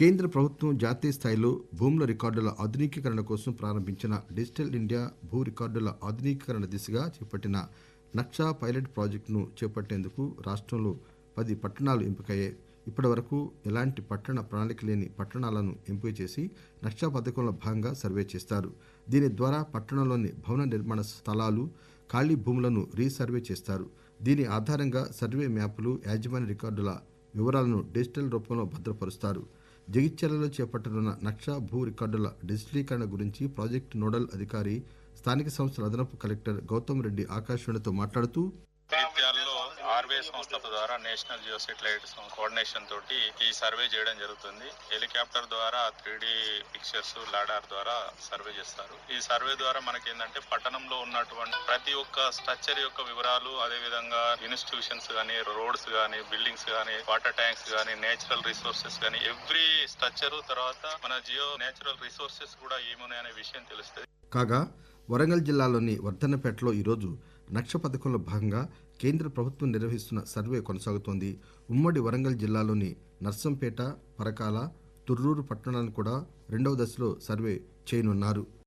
కేంద్ర ప్రభుత్వం జాతీయ స్థాయిలో భూముల రికార్డుల ఆధునికీకరణ కోసం ప్రారంభించిన డిజిటల్ ఇండియా భూ రికార్డుల ఆధునికీకరణ దిశగా చేపట్టిన నక్షా పైలట్ ప్రాజెక్టును చేపట్టేందుకు రాష్ట్రంలో పది పట్టణాలు ఎంపికయ్యాయి. ఇప్పటి వరకు ఎలాంటి పట్టణ ప్రణాళిక లేని పట్టణాలను ఎంపిక చేసి నక్షా పథకంలో భాగంగా సర్వే చేస్తారు. దీని ద్వారా పట్టణంలోని భవన నిర్మాణ స్థలాలు ఖాళీ భూములను రీసర్వే చేస్తారు. దీని ఆధారంగా సర్వే మ్యాపులు యాజమాన్య రికార్డుల వివరాలను డిజిటల్ రూపంలో భద్రపరుస్తారు. జగిత్యాలలో చేపట్టనున్న నక్షా భూ రికార్డుల డిజిటలీకరణ గురించి ప్రాజెక్టు నోడల్ అధికారి స్థానిక సంస్థల అదనపు కలెక్టర్ గౌతమ్ రెడ్డి ఆకాశవాణితో మాట్లాడుతూ సర్వే సంస్థ ద్వారా నేషనల్ జియో సెటిలైట్ కోఆర్డినేషన్ తోటి ఈ సర్వే చేయడం జరుగుతుంది. హెలికాప్టర్ ద్వారా త్రీ డి పిక్చర్స్ లాడార్ ద్వారా సర్వే చేస్తారు. ఈ సర్వే ద్వారా మనకి ఏంటంటే పట్టణంలో ఉన్నటువంటి ప్రతి ఒక్క స్ట్రక్చర్ యొక్క వివరాలు అదే విధంగా ఇన్స్టిట్యూషన్స్ గానీ రోడ్స్ గానీ బిల్డింగ్స్ గానీ వాటర్ ట్యాంక్స్ గానీ నేచురల్ రిసోర్సెస్ గానీ ఎవ్రీ స్ట్రక్చర్ తర్వాత మన జియో నేచురల్ రిసోర్సెస్ కూడా ఏమున్నాయనే విషయం తెలుస్తుంది. కాగా వరంగల్ జిల్లాలోని వర్ధన్నపేటలో ఈరోజు నక్ష పథకంలో భాగంగా కేంద్ర ప్రభుత్వం నిర్వహిస్తున్న సర్వే కొనసాగుతోంది. ఉమ్మడి వరంగల్ జిల్లాలోని నర్సంపేట పరకాల తుర్రూరు పట్టణాలను కూడా రెండవ దశలో సర్వే చేయనున్నారు.